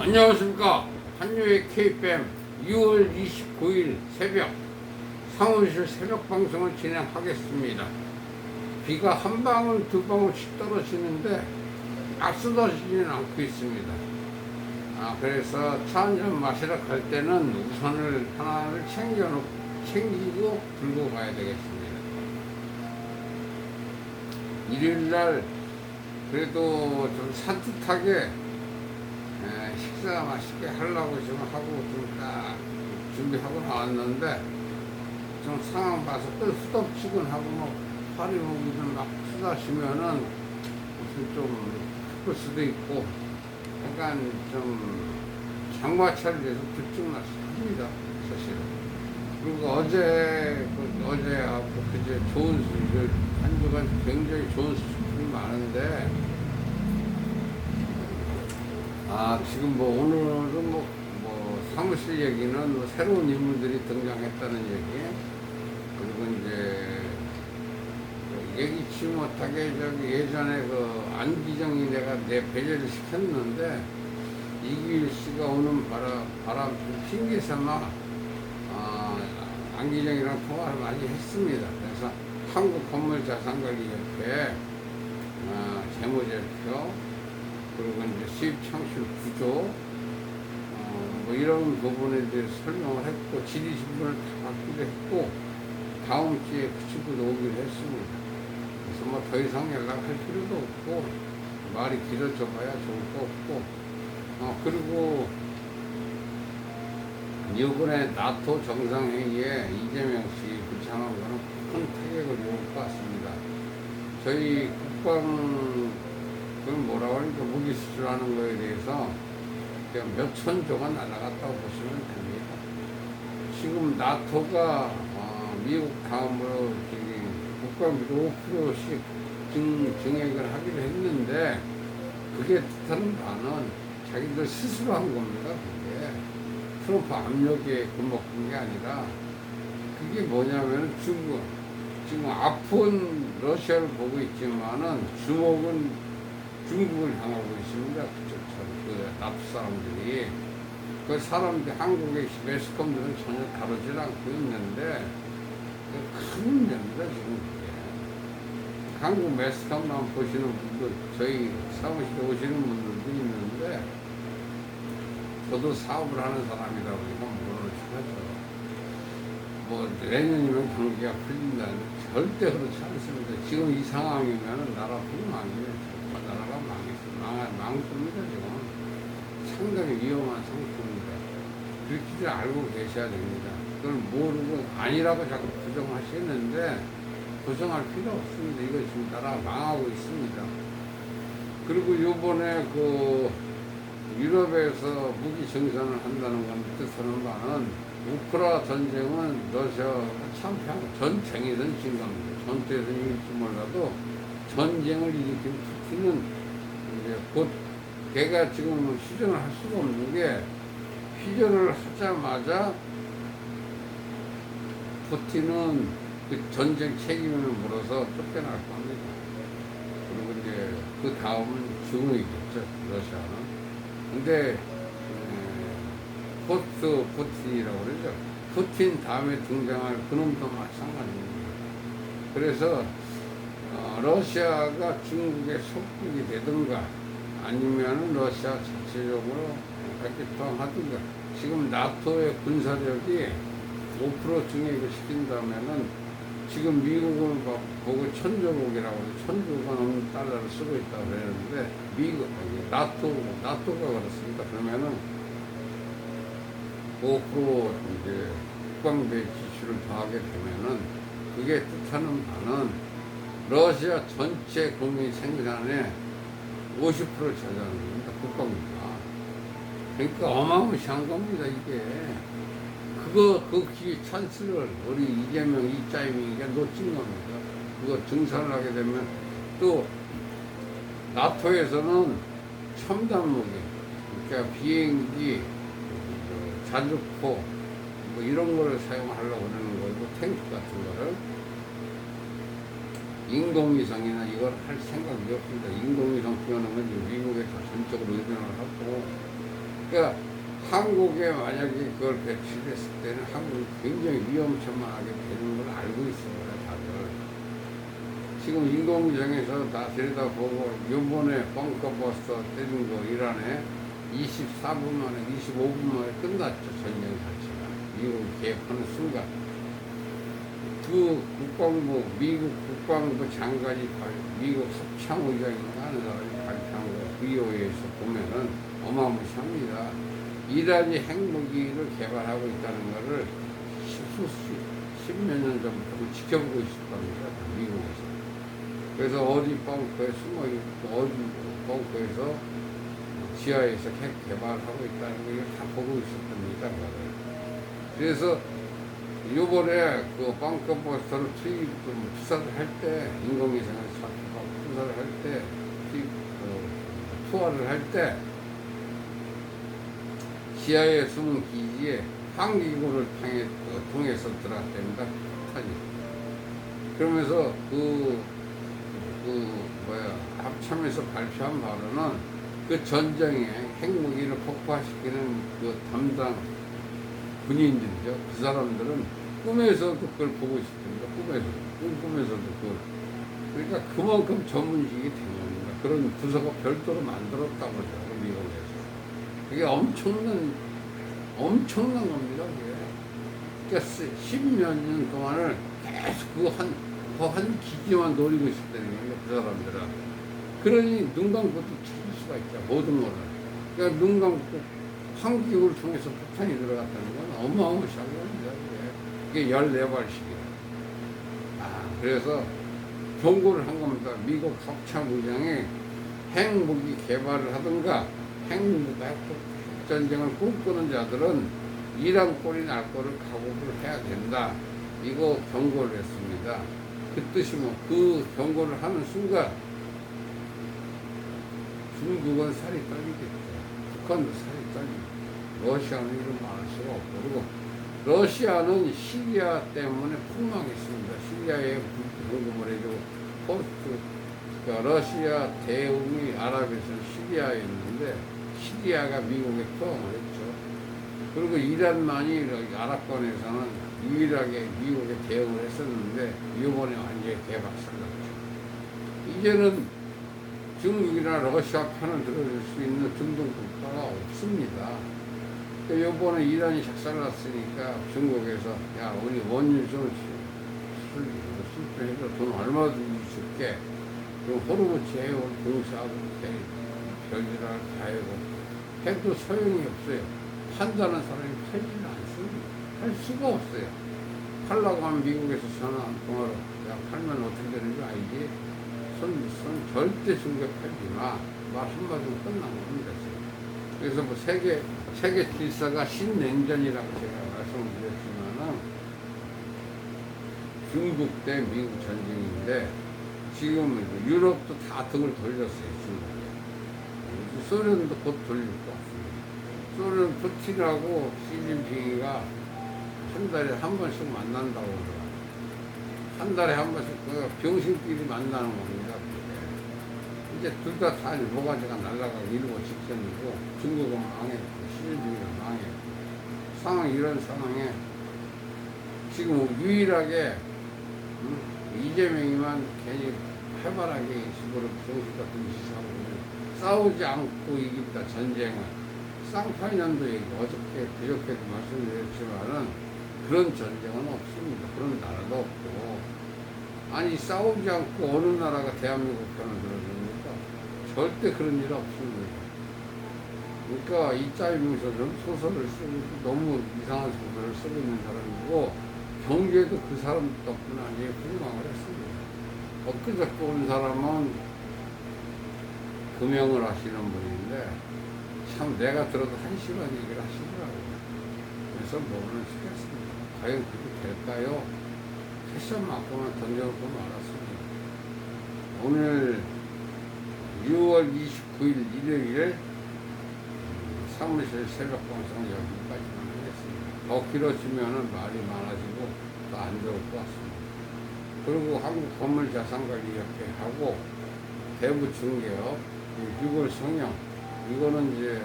안녕하십니까. 한유의 KPM 2월 29일 새벽 상원실 새벽 방송을 진행하겠습니다. 비가 한 방울 두 방울씩 떨어지는데 막 쏟아지지는 않고 있습니다. 아 그래서 차 한잔 마시러 갈 때는 우산을 하나를 챙겨 놓 챙기고 들고 가야 되겠습니다. 일요일날 그래도 좀 산뜻하게 에, 식사 맛있게 하려고 지금 하고 좀딱 준비하고 나왔는데 좀 상황 봐서 또 후덥지근하고 뭐 파리 모기들 막 쏟아지면은 무슨 좀 아플 수도 있고 약간 좀 장마철이 돼서 불증났습니다 사실은. 그리고 어제 그 어제하고 그제 좋은 수술 한 주간 굉장히 좋은 수술이 많은데 아 지금 뭐 오늘은 뭐, 뭐 사무실 얘기는 뭐 새로운 인물들이 등장했다는 얘기 그리고 이제 그 예기치 못하게 저기 예전에 그 안기정이 내가 내 배제를 시켰는데 이길 씨가 오는 바람 바람 좀 핑계 삼아 아, 안기정이랑 통화를 많이 했습니다. 그래서 한국 건물자산관리협회 아, 재무제표 그리고 이제 수입 창출 구조 어, 뭐 이런 부분에 대해서 설명을 했고 지리 신분을 다 받기도 했고 다음 주에 그 친구도 오기로 했습니다. 그래서 뭐 더 이상 연락할 필요도 없고 말이 길어져 봐야 좋을 거 없고 어, 그리고 이번에 나토 정상회의에 이재명 씨 불참한 거는 큰 타격을 입을 것 같습니다. 저희 국방 그건 뭐라고 하니까 무기 수출하는 거에 대해서 몇천 조가 날아갔다고 보시면 됩니다. 지금 나토가 어, 미국 다음으로 저기 국방비도 5%씩 증, 증액을 하기로 했는데 그게 뜻하는 바는 자기들 스스로 한 겁니다. 그게 트럼프 압력에 겁먹은 게 아니라 그게 뭐냐면 중국 지금 아픈 러시아를 보고 있지만은 주목은 중국을 향하고 있습니다. 그쪽 그 나토 사람들이 그 사람들 한국의 매스컴들은 전혀 다루질 않고 있는데 그큰 문제입니다 지금 그게. 한국 매스컴만 보시는 분들 저희 사무실에 오시는 분들도 있는데 저도 사업을 하는 사람이다 보니까 모르는 척하죠. 뭐 내년이면 경기가 풀린다는 절대 그렇지 않습니다. 지금 이 상황이면 나라뿐 아니면 나라가 망했어. 망, 망습니다, 지금. 상당히 위험한 상태입니다. 그렇게들 알고 계셔야 됩니다. 그걸 모르고 아니라고 자꾸 부정하시는데 부정할 필요 없습니다. 이거 지금 나라가 망하고 있습니다. 그리고 요번에 그 유럽에서 무기 정산을 한다는 건 뜻하는 바는 우크라 전쟁은 러시아가 참패하고 전쟁이든 진 겁니다. 전투에서 이길지 몰라도 전쟁을 일으킨 푸틴은 이제 곧 걔가 지금 휴전을 할 수가 없는 게 휴전을 하자마자 푸틴은 그 전쟁 책임을 물어서 쫓겨날 겁니다. 그리고 이제 그 다음은 중국이겠죠, 러시아는. 근데 에, 포스트 푸틴이라고 그러죠. 푸틴 다음에 등장할 그놈도 마찬가지입니다. 그래서 어, 러시아가 중국의 속국이 되든가 아니면 러시아 자체적으로 백기통하든가 지금 나토의 군사력이 5% 증액을 시킨다면은 지금 미국을 막 보고 천조국이라고 해서 천조가 넘는 달러를 쓰고 있다고 그러는데 미국 아니, 나토 나토가 그렇습니다. 그러면은 5% 이제 국방비 지출을 더하게 되면은 그게 뜻하는 바는 러시아 전체 국민 생산의 50%를 차지하는 겁니다. 국방비가. 그러니까 어마무시한 겁니다, 이게. 그거, 그 기회 찬스를 우리 이재명, 이짜임이가 놓친 겁니다. 그거 증산을 하게 되면 또 나토에서는 첨단 무기, 그러니까 비행기, 그 자주포, 뭐 이런 거를 사용하려고 그러는 거고, 탱크 같은 거를. 인공위성이나 이걸 할 생각이 없습니다. 인공위성 표현은 건 미국에 다 전적으로 의존을 하고, 그러니까 한국에 만약에 그걸 배출했을 때는 한국이 굉장히 위험천만하게 되는 걸 알고 있습니다, 다들. 지금 인공위성에서 다 들여다보고 요번에 벙커버스터 때린 거 이란에 24분 만에 25분 만에 끝났죠 전쟁 자체가 미국이 개입하는 순간 그 국방부 미국 국방부 장관이 발, 미국 합참의장인가 하는 사람이 발표한 거 VOA에서 보면은 어마무시합니다 이란이 핵무기를 개발하고 있다는 수십 십몇 년 전부터 지켜보고 있을 겁니다 미국에서 그래서 어디 벙커에 숨어 있고 어디 벙커에서 지하에서 핵 개발하고 있다는 걸 다 보고 있을 겁니다. 그래서 요번에 그 벙커버스터를 투입, 그 투사를 할 때, 인공위성을 투사를 할 때, 투입, 어, 투하를 할 때, 지하에 숨은 기지에 항기구를 통해, 어, 통해서 들어갔답니다. 탄이. 그러면서 그, 그, 뭐야, 합참에서 발표한 바로는 그 전쟁에 핵무기를 폭파시키는 그 담당 군인들이죠. 그 사람들은 꿈에서도 그걸 보고 있습니다. 꿈에서도. 꿈- 꿈에서도 그걸. 그러니까 그만큼 전문직이 된 겁니다. 그런 부서가 별도로 만들었다고 그러죠. 미국에서. 그게 엄청난, 엄청난 겁니다. 그게. 그러니까 십몇 년 동안을 계속 그 한, 그 한 기지만 노리고 있었다는 거예요. 그 사람들은. 그러니 눈 감고도 찾을 수가 있죠. 모든 거를. 그러니까 눈 감고 환기구를 통해서 폭탄이 들어갔다는 건. 이게, 이게 14발씩이에요. 아, 그래서 경고를 한 겁니다. 미국 석창의장이 핵무기 개발을 하든가 핵무기 전쟁을 꿈꾸는 자들은 이란 꼴이 날 거를 각오를 해야 된다. 이거 경고를 했습니다. 그 뜻이 뭐, 그 경고를 하는 순간 중국은 살이 떨리겠죠. 북한도 살이 떨리고, 러시아는 이런 말할 수가 없고, 그리고 러시아는 시리아 때문에 폭망했습니다. 시리아에 공급을 해주고, 포스트, 그러니까 러시아 대웅이 아랍에서 시리아에 있는데, 시리아가 미국에 포함을 했죠. 그리고 이란만이 아랍권에서는 유일하게 미국에 대응을 했었는데, 이번에 완전히 개박살 났죠. 이제는 중국이나 러시아 편을 들어줄 수 있는 중동 국가가 없습니다. 그러니까 요번에 이란이 작살났으니까 중국에서 야 우리 원유 좀 수출해서 돈 얼마든지 줄게. 그럼 호르무치 해올 공사하고 별일을 다 해고 해도 소용이 없어요. 판다는 사람이 팔지는 않습니다. 팔 수가 없어요. 팔라고 하면 미국에서 전화 한 통화로 야 팔면 어떻게 되는 줄 알지? 손, 손 절대 중국에 팔지 마. 말 한마디로 끝난 겁니다. 그래서 뭐 세계, 세계 질서가 신냉전이라고 제가 말씀드렸지만은 중국 대 미국 전쟁인데 지금 유럽도 다 등을 돌렸어요, 중국에. 소련도 곧 돌릴 것 같습니다. 소련 푸틴하고 시진핑이가 한 달에 한 번씩 만난다고 그러더라고요. 한 달에 한 번씩 그 병신끼리 만나는 겁니다. 이제 둘 다다 모가지가 날아가고 이러고 직전이고 중국은 망했고 시진핑은 망했고 상황 이런 상황에 지금 유일하게 음, 이재명이만 괜히 활발하게 식으로 병신 같은 짓을 하고 싸우지 않고 이깁니다 전쟁은 쌍파년도 얘기고 어저께 그저께도 말씀드렸지만은 그런 전쟁은 없습니다. 그런 나라도 없고. 아니, 싸우지 않고 어느 나라가 대한민국 편을 들어줍니까? 절대 그런 일 없습니다. 그러니까 이짜이명서는 소설을 쓰고 너무 이상한 소설을 쓰고 있는 사람이고 경제도 그 사람 덕분에 아니에 폭망을 했습니다. 엊그저께 온 사람은 금융을 하시는 분인데 참 내가 들어도 한심한 얘기를 하시더라고요. 그래서 뭐를 시켰습니다. 과연 그게 될까요? 패션 맞고만 던져놓고 말았습니다. 오늘 6월 29일 일요일 사무실 새벽 방송 여기까지만 하겠습니다. 더 길어지면 말이 많아지고 또 안 좋을 것 같습니다. 그리고 한국 건물 자산관리협회 하고 대부 중개업, 6월 성형 이거는 이제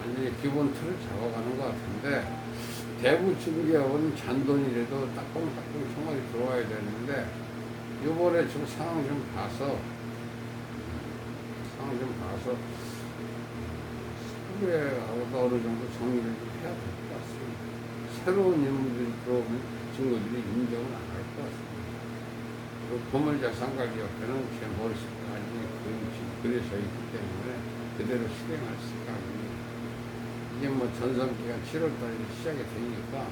완전히 기본 틀을 잡아가는 것 같은데 대구 중개업은 잔돈이라도 따끔따끔 총알이 들어와야 되는데 이번에 좀 상황 좀 봐서 상황 좀 봐서 서울하고도 어느 정도 정리를 좀 해야 될 것 같습니다. 새로운 인물들이 들어오면 친구들이 인정을 안 할 것 같습니다. 그 보물자산가기업회는 제 머릿속까지 그려져 있기 때문에 그대로 실행할 생각입니다. 이게 뭐 전성기가 7월달에 시작이 되니까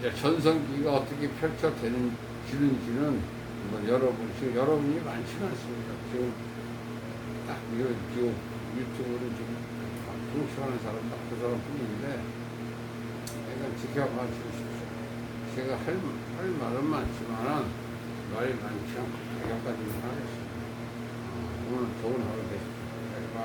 이제 전성기가 어떻게 펼쳐지는지는 뭐 여러분 지금 여러분이 많지는 않습니다. 지금 딱 이거 지금 유튜브를 지금 통치하는 사람 딱 그 사람뿐인데 약간 지켜봐 주십시오. 제가 할, 할 말은 많지만은 말이 많지 않고 여기까지만 하겠습니다. 어, 오늘 좋은 하루 되십시오. 잘 봐.